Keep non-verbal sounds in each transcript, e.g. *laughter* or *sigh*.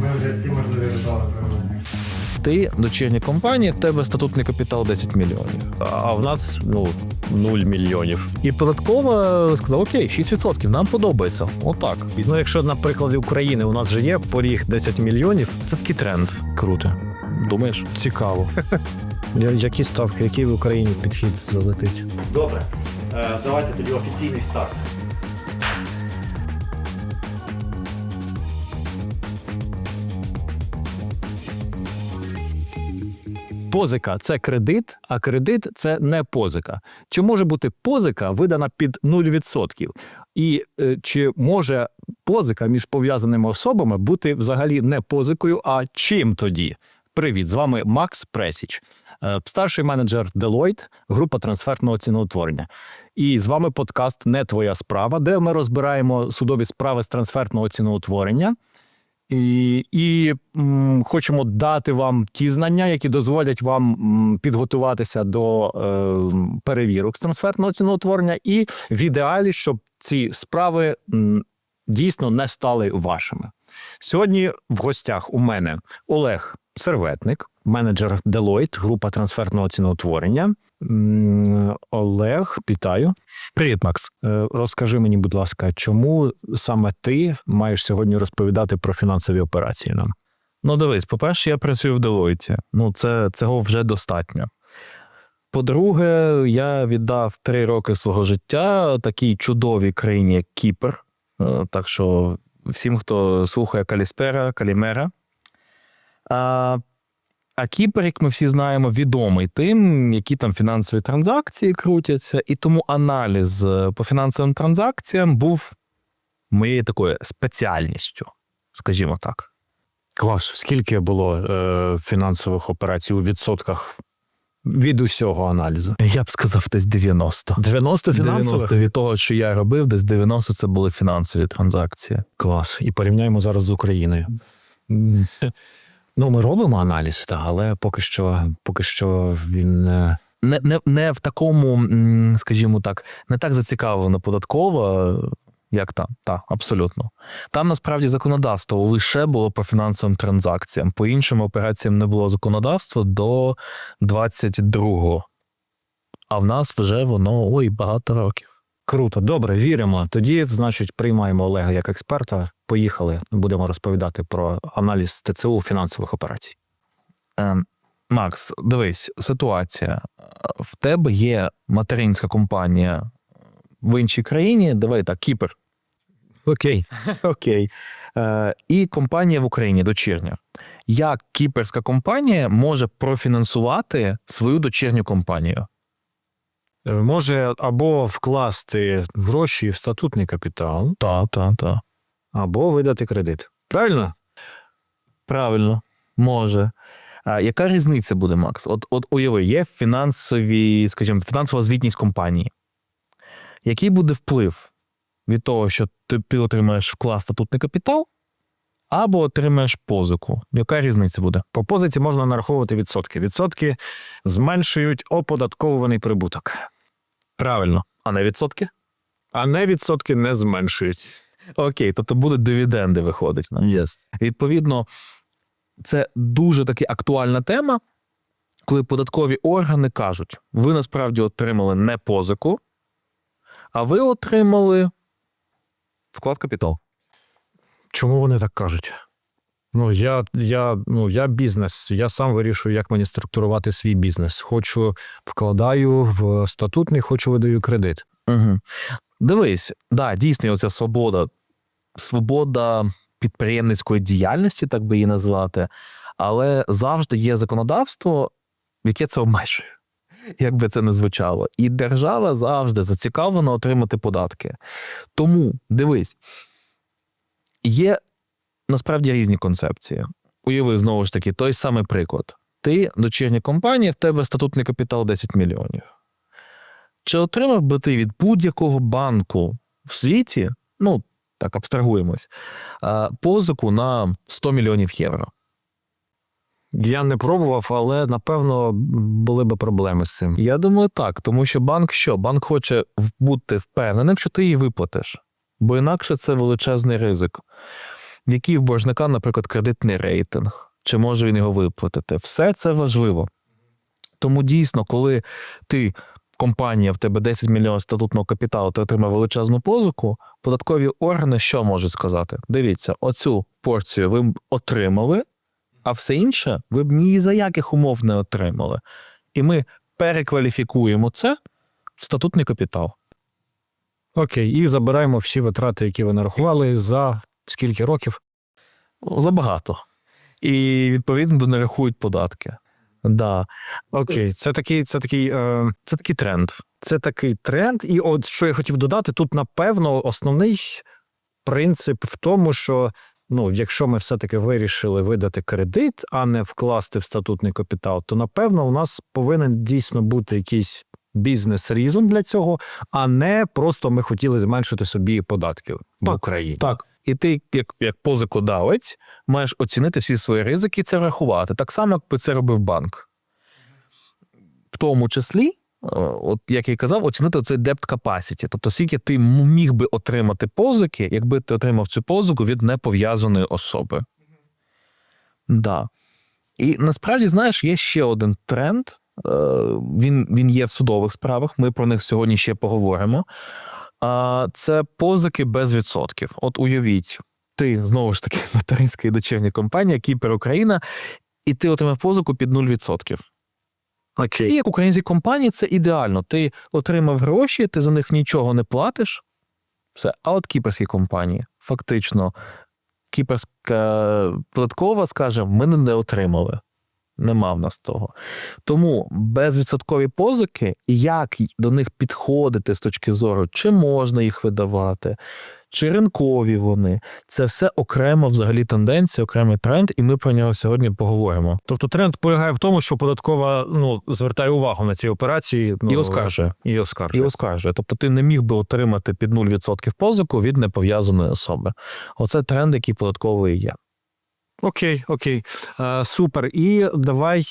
Ми вже ці можливі ритуали провели. Ти дочірня компанія, в тебе статутний капітал 10 мільйонів. А в нас ну 0 мільйонів. І податкова сказала: окей, 6%, нам подобається. Отак. Ну, якщо на прикладі України у нас же є поріг 10 мільйонів, Це такий тренд. Круто. Думаєш? цікаво. *laughs* Я- Які ставки, який в Україні підхід залетить? Добре, е, давайте тоді офіційний старт. Позика це кредит, а кредит це не позика. Чи може бути позика видана під 0%? І е, чи може позика між пов'язаними особами бути взагалі не позикою, а чим тоді? Привіт, з вами Макс Пресіч, е, старший менеджер Deloitte, група трансфертного ціноутворення. І з вами подкаст Не твоя справа, де ми розбираємо судові справи з трансфертного ціноутворення. І, і м, хочемо дати вам ті знання, які дозволять вам підготуватися до е, перевірок з трансфертного ціноутворення, і в ідеалі, щоб ці справи м, дійсно не стали вашими. Сьогодні в гостях у мене Олег Серветник, менеджер Deloitte, група трансфертного ціноутворення. Олег, вітаю. Привіт, Макс. Е, Розкажи мені, будь ласка, чому саме ти маєш сьогодні розповідати про фінансові операції нам? Ну, дивись, по-перше, я працюю в Deloitte. Ну, це цього вже достатньо. По-друге, я віддав три роки свого життя такій чудовій країні, як Кіпр. Е, Так що всім, хто слухає Каліспера, Калімера. А, Кіпр, як ми всі знаємо, відомий тим, які там фінансові транзакції крутяться, і тому аналіз е, по фінансовим транзакціям був моєю такою спеціальністю, скажімо так. Клас, скільки було е, фінансових операцій у відсотках від усього аналізу? Я б сказав, десь 90. 90 фінансових? 90 від того, що я робив, десь 90 це були фінансові транзакції. Клас. І порівняємо зараз з Україною. Ну, ми робимо аналіз, та, але поки що, поки що він е, Не, не, не в такому, скажімо так, не так зацікавлено податково, як там. Так, абсолютно. Там насправді законодавство лише було по фінансовим транзакціям. По іншим операціям не було законодавства до 22-го. А в нас вже воно ой, багато років. круто. Добре, віримо. Тоді, значить, приймаємо Олега як експерта. Поїхали. Будемо розповідати про аналіз ТЦУ фінансових операцій. Ем, Макс, дивись, ситуація. В тебе є материнська компанія в іншій країні, давай так, Кіпр. Окей. *laughs* Окей. Е, і компанія в Україні дочірня. Як кіперська компанія може профінансувати свою дочірню компанію? Е, Може або вкласти гроші в статутний капітал, Так, так, так. Або видати кредит. Правильно? Правильно, може. А яка різниця буде, Макс? От, от уяви, є фінансові, скажімо, фінансова звітність компанії. Який буде вплив від того, що ти, ти отримаєш вклад статутний капітал, або отримаєш позику? Яка різниця буде? По позиції можна нараховувати відсотки. Відсотки зменшують оподатковуваний прибуток, Правильно. А не відсотки? а не відсотки не зменшують. Окей, тобто будуть дивіденди виходить. Yes. Відповідно, це дуже таки актуальна тема, коли податкові органи кажуть: ви насправді отримали не позику, а ви отримали вклад капітал. Чому вони так кажуть? Ну, я, я, ну, я бізнес, я сам вирішую, як мені структурувати свій бізнес. Хочу вкладаю в статутний, хочу видаю кредит. Угу. Дивись, да, дійсно, оця свобода, свобода підприємницької діяльності, так би її назвати, але завжди є законодавство, яке це обмежує. Як би це не звучало. І держава завжди зацікавлена отримати податки. Тому дивись, є насправді різні концепції. Уяви знову ж таки той самий приклад. Ти дочірня компанія, в тебе статутний капітал 10 мільйонів. Чи отримав би ти від будь-якого банку в світі, ну так абстрагуємось, позику на 100 мільйонів євро? Я не пробував, але напевно були би проблеми з цим. Я думаю, так, тому що банк що? Банк хоче бути впевненим, що ти її виплатиш, бо інакше це величезний ризик. який в боржника, наприклад, кредитний рейтинг, чи може він його виплатити. Все це важливо. Тому дійсно, коли ти компанія в тебе 10 мільйонів статутного капіталу, ти отримав величезну позику, податкові органи що можуть сказати? Дивіться, оцю порцію ви б отримали, а все інше ви б ні за яких умов не отримали. І ми перекваліфікуємо це в статутний капітал. Окей, і забираємо всі витрати, які ви нарахували за скільки років. Забагато. І відповідно не рахують податки. Да. Окей, це такий, це такий. Е... Це такий тренд. це такий тренд. І от що я хотів додати, тут, напевно, основний принцип в тому, що ну, якщо ми все-таки вирішили видати кредит, а не вкласти в статутний капітал, то напевно у нас повинен дійсно бути якийсь бізнес-різон для цього, а не просто ми хотіли зменшити собі податки в Україні. Так. І ти, як, як позикодавець, маєш оцінити всі свої ризики і це рахувати. Так само, як би це робив банк. В тому числі, е, от як я й казав, оцінити цей debt capacity. Тобто, скільки ти міг би отримати позики, якби ти отримав цю позику від непов'язаної особи. Да. І насправді, знаєш, є ще один тренд. Е, Він, він є в судових справах. Ми про них сьогодні ще поговоримо. А це позики без відсотків. От уявіть, ти знову ж таки *laughs* материнська і дочірня компанія, Кіпер Україна, і ти отримав позику під 0%. Окей. І як українській компанії це ідеально. Ти отримав гроші, ти за них нічого не платиш. Все. А от кіпрські компанії, фактично, кіпрська податкова скаже: ми не отримали. Нема в нас того. Тому безвідсоткові позики, і як до них підходити з точки зору, чи можна їх видавати, чи ринкові вони, це все окремо взагалі тенденція, окремий тренд, і ми про нього сьогодні поговоримо. Тобто тренд полягає в тому, що податкова ну, звертає увагу на ці операції ну, І оскаржує. І І оскаржує. оскаржує. Тобто ти не міг би отримати під 0% позику від непов'язаної особи. Оце тренд, який податковий є. Окей, окей. Е, супер. І давай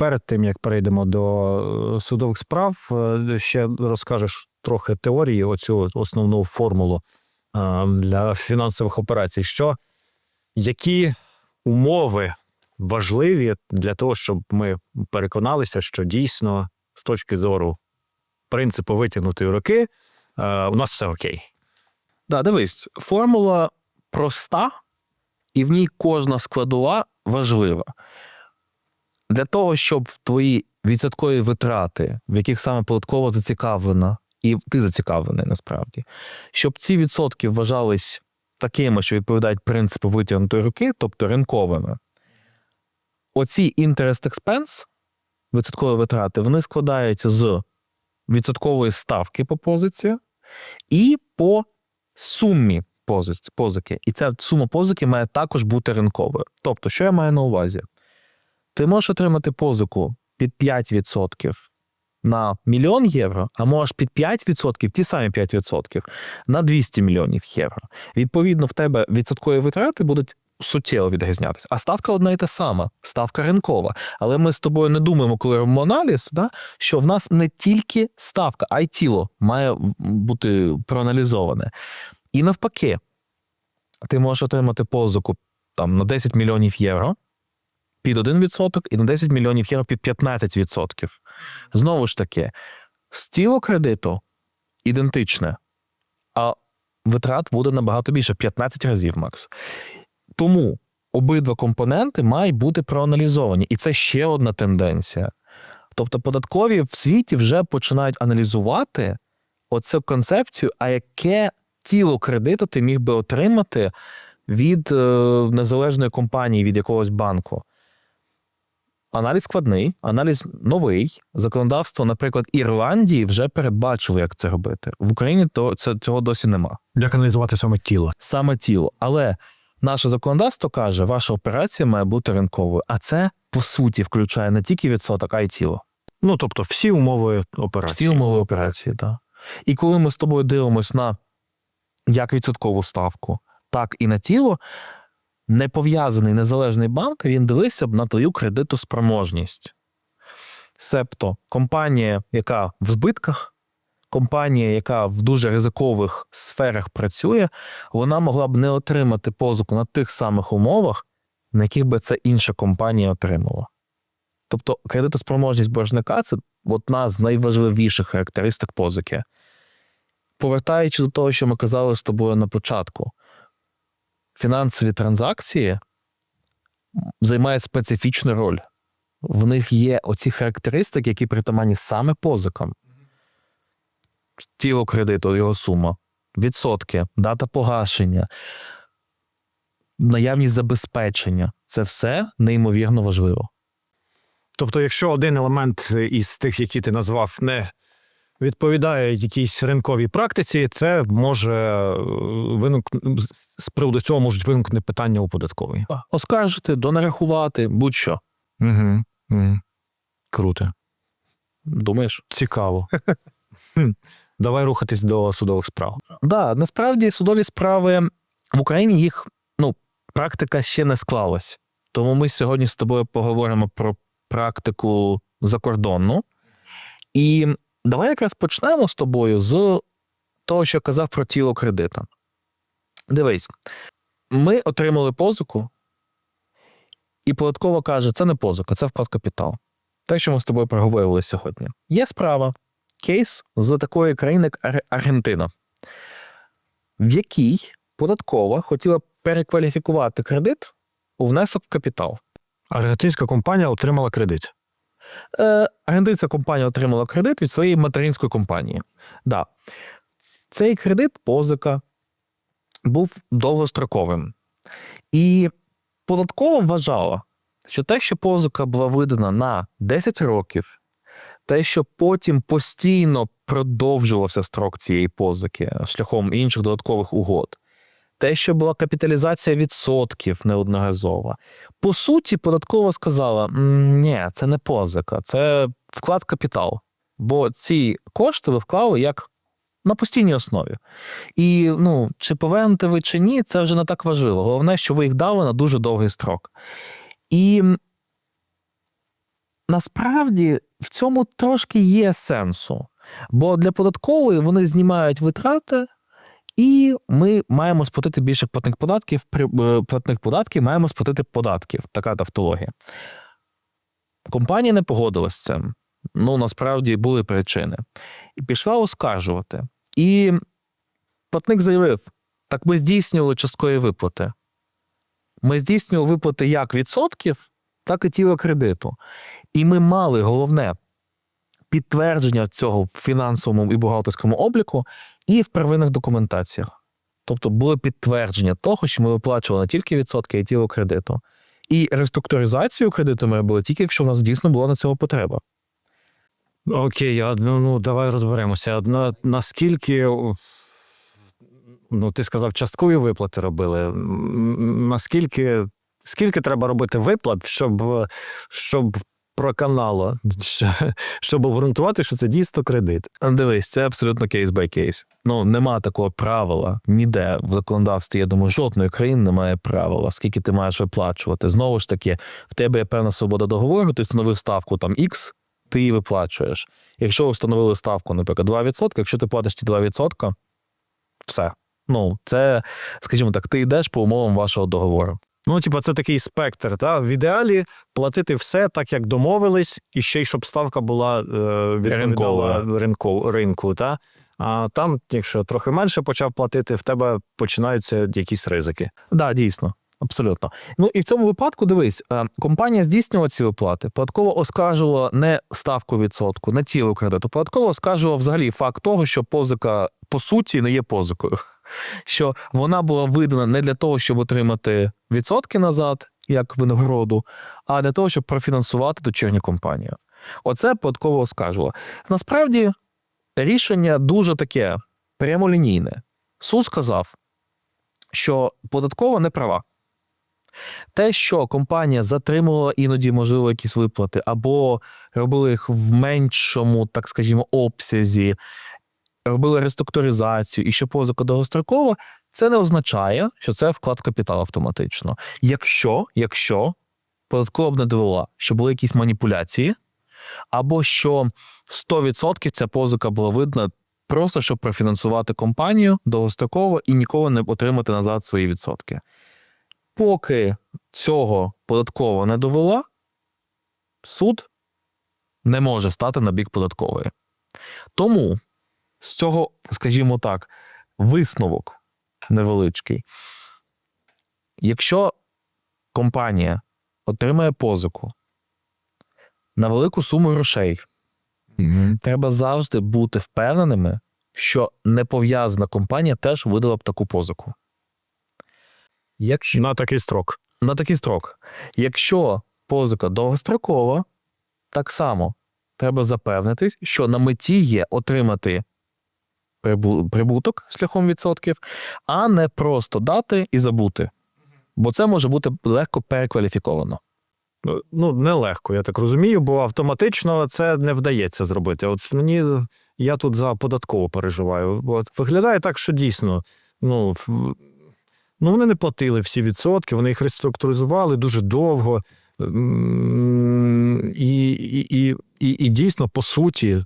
перед тим, як перейдемо до е, судових справ, е, ще розкажеш трохи теорії, оцю основну формулу е, для фінансових операцій. Що які умови важливі для того, щоб ми переконалися, що дійсно з точки зору принципу витягнутої руки у нас все окей. Да, дивись, формула проста, і в ній кожна складова важлива. Для того, щоб твої відсоткові витрати, в яких саме податкова зацікавлена, і ти зацікавлений насправді, щоб ці відсотки вважались такими, що відповідають принципу витягнутої руки, тобто ринковими, оці interest expense, відсоткові витрати, вони складаються з відсоткової ставки по позиції і по сумі позики. І ця сума позики має також бути ринковою. Тобто, що я маю на увазі? Ти можеш отримати позику під 5% на мільйон євро, а можеш під 5%, ті самі 5% на 200 мільйонів євро. Відповідно, в тебе відсоткові витрати будуть суттєво відрізнятися. А ставка одна і та сама, ставка ринкова. Але ми з тобою не думаємо, коли робимо аналіз, да, що в нас не тільки ставка, а й тіло має бути проаналізоване. І навпаки, ти можеш отримати позику там, на 10 мільйонів євро під 1% і на 10 мільйонів євро під 15%. Знову ж таки, стіло кредиту ідентичне, а витрат буде набагато більше 15 разів, Макс. Тому обидва компоненти мають бути проаналізовані. І це ще одна тенденція. Тобто, податкові в світі вже починають аналізувати оцю концепцію, а яке тіло кредиту ти міг би отримати від е, незалежної компанії, від якогось банку. Аналіз складний, аналіз новий. Законодавство, наприклад, Ірландії вже передбачило, як це робити. В Україні то це цього досі нема. Як аналізувати саме тіло? Саме тіло. Але наше законодавство каже, ваша операція має бути ринковою. А це по суті включає не тільки відсоток, а й тіло. Ну, тобто, всі умови операції. Всі умови операції, так. І коли ми з тобою дивимося на як відсоткову ставку, так і на тіло, непов'язаний незалежний банк він дивився б на твою кредитоспроможність. Себто компанія, яка в збитках, компанія, яка в дуже ризикових сферах працює, вона могла б не отримати позику на тих самих умовах, на яких би це інша компанія отримала. Тобто кредитоспроможність боржника це одна з найважливіших характеристик позики. Повертаючись до того, що ми казали з тобою на початку, фінансові транзакції займають специфічну роль. В них є оці характеристики, які притаманні саме позикам. Тіло кредиту, його сума, відсотки, дата погашення, наявність забезпечення це все неймовірно важливо. Тобто, якщо один елемент із тих, які ти назвав, не відповідає якійсь ринковій практиці, це може е, виник... з приводу цього можуть виникнути питання у податковій. Оскаржити, донарахувати, будь-що. Угу. Угу. Круто. Думаєш? Цікаво. *laughs* Давай рухатись до судових справ. Да, насправді судові справи в Україні їх ну, практика ще не склалась. Тому ми сьогодні з тобою поговоримо про практику закордонну. І давай якраз почнемо з тобою з того, що казав про тіло кредита. Дивись, ми отримали позику, і податково каже, це не позика, це вклад капітал. Те, що ми з тобою проговорили сьогодні. Є справа, кейс з такої країни, як Аргентина, в якій податкова хотіла перекваліфікувати кредит у внесок в капітал. Аргентинська компанія отримала кредит. Е, аргентинська компанія отримала кредит від своєї материнської компанії. Да. Цей кредит позика був довгостроковим. І податкова вважала, що те, що позика була видана на 10 років, те, що потім постійно продовжувався строк цієї позики шляхом інших додаткових угод, те, що була капіталізація відсотків неодноразова. По суті, податкова сказала: ні, це не позика, це вклад капітал. Бо ці кошти ви вклали як на постійній основі. І ну, чи повернете ви чи ні, це вже не так важливо. Головне, що ви їх дали на дуже довгий строк. І насправді в цьому трошки є сенсу. Бо для податкової вони знімають витрати, і ми маємо сплатити більше платних податків. Е, платних податків маємо сплатити податків. Така тавтологія. Компанія не погодилась з цим. Ну, насправді були причини. І пішла оскаржувати. І платник заявив: так ми здійснювали часткові виплати. Ми здійснювали виплати як відсотків, так і тіла кредиту. І ми мали головне підтвердження цього в фінансовому і бухгалтерському обліку і в первинних документаціях. Тобто було підтвердження того, що ми виплачували не тільки відсотки, а й тіло кредиту. І реструктуризацію кредиту ми робили тільки, якщо в нас дійсно була на цього потреба. Окей, а, ну, ну давай розберемося. На, наскільки ну, ти сказав, часткові виплати робили. Наскільки скільки треба робити виплат, щоб, щоб проканало, щоб обґрунтувати, що це дійсно кредит? Дивись, це абсолютно кейс бай кейс. Ну нема такого правила ніде в законодавстві. Я думаю, жодної країни немає правила, скільки ти маєш виплачувати. Знову ж таки, в тебе є певна свобода договору, ти встановив ставку там X, ти її виплачуєш. Якщо ви встановили ставку, наприклад, 2%, якщо ти платиш ті 2%, все. Ну, це, скажімо так, ти йдеш по умовам вашого договору. Ну, типа, це такий спектр. Та? В ідеалі платити все так, як домовились, і ще й щоб ставка була е, відповідала Ринкова. ринку, ринку. Та? А там, якщо трохи менше почав платити, в тебе починаються якісь ризики. Так, да, дійсно. Абсолютно. Ну і в цьому випадку дивись, е, компанія здійснювала ці виплати, податково оскаржувала не ставку відсотку, не тіло кредиту. Податково оскаржувала взагалі факт того, що позика по суті не є позикою. Що вона була видана не для того, щоб отримати відсотки назад, як винагороду, а для того, щоб профінансувати дочірню компанію. Оце податково оскаржувала. Насправді рішення дуже таке прямолінійне. Суд сказав, що податкова не права. Те, що компанія затримувала іноді, можливо, якісь виплати, або робила їх в меншому, так скажімо, обсязі, робили реструктуризацію і що позика довгострокова, це не означає, що це вклад в капітал автоматично. Якщо, якщо податкова б не довела, що були якісь маніпуляції, або що 100% ця позика була видна просто щоб профінансувати компанію довгостроково і ніколи не отримати назад свої відсотки. Поки цього податково не довела, суд не може стати на бік податкової. Тому з цього, скажімо так, висновок невеличкий. Якщо компанія отримає позику на велику суму грошей, треба завжди бути впевненими, що непов'язана компанія теж видала б таку позику. Якщо На такий строк. на такий строк. Якщо позика довгострокова, так само треба запевнитись, що на меті є отримати прибуток шляхом відсотків, а не просто дати і забути. Бо це може бути легко перекваліфіковано. Ну, Ну, нелегко, я так розумію, бо автоматично це не вдається зробити. От мені я тут за податково переживаю. От виглядає так, що дійсно, ну, ну вони не платили всі відсотки, вони їх реструктуризували дуже довго. І, і, і, і, і дійсно, по суті,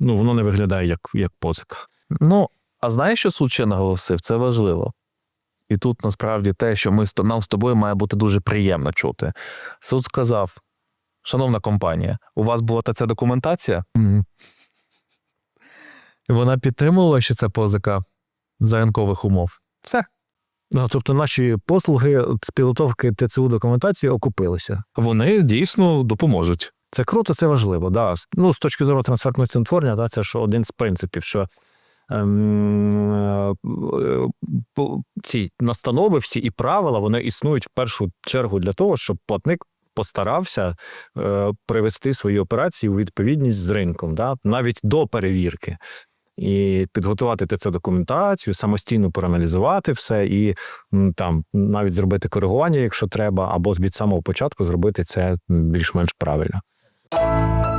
ну, воно не виглядає як, як позика. Ну, а знаєш, що суд ще наголосив? Це важливо. І тут насправді те, що ми нам з тобою має бути дуже приємно чути. Суд сказав: шановна компанія, у вас була та ця документація? Вона підтримувала, що це позика за ринкових умов. Це. Ну, тобто наші послуги з підготовки ТЦУ документації окупилися. Вони дійсно допоможуть. Це круто, це важливо. Да. Ну, з точки зору трансфертного цінотворення, да, це ж один з принципів, що ем, е, ці настанови всі і правила вони існують в першу чергу для того, щоб платник постарався е, привести свої операції у відповідність з ринком, да, навіть до перевірки. І підготувати ТЦ документацію, самостійно проаналізувати все, і там навіть зробити коригування, якщо треба, або від самого початку зробити це більш-менш правильно. Música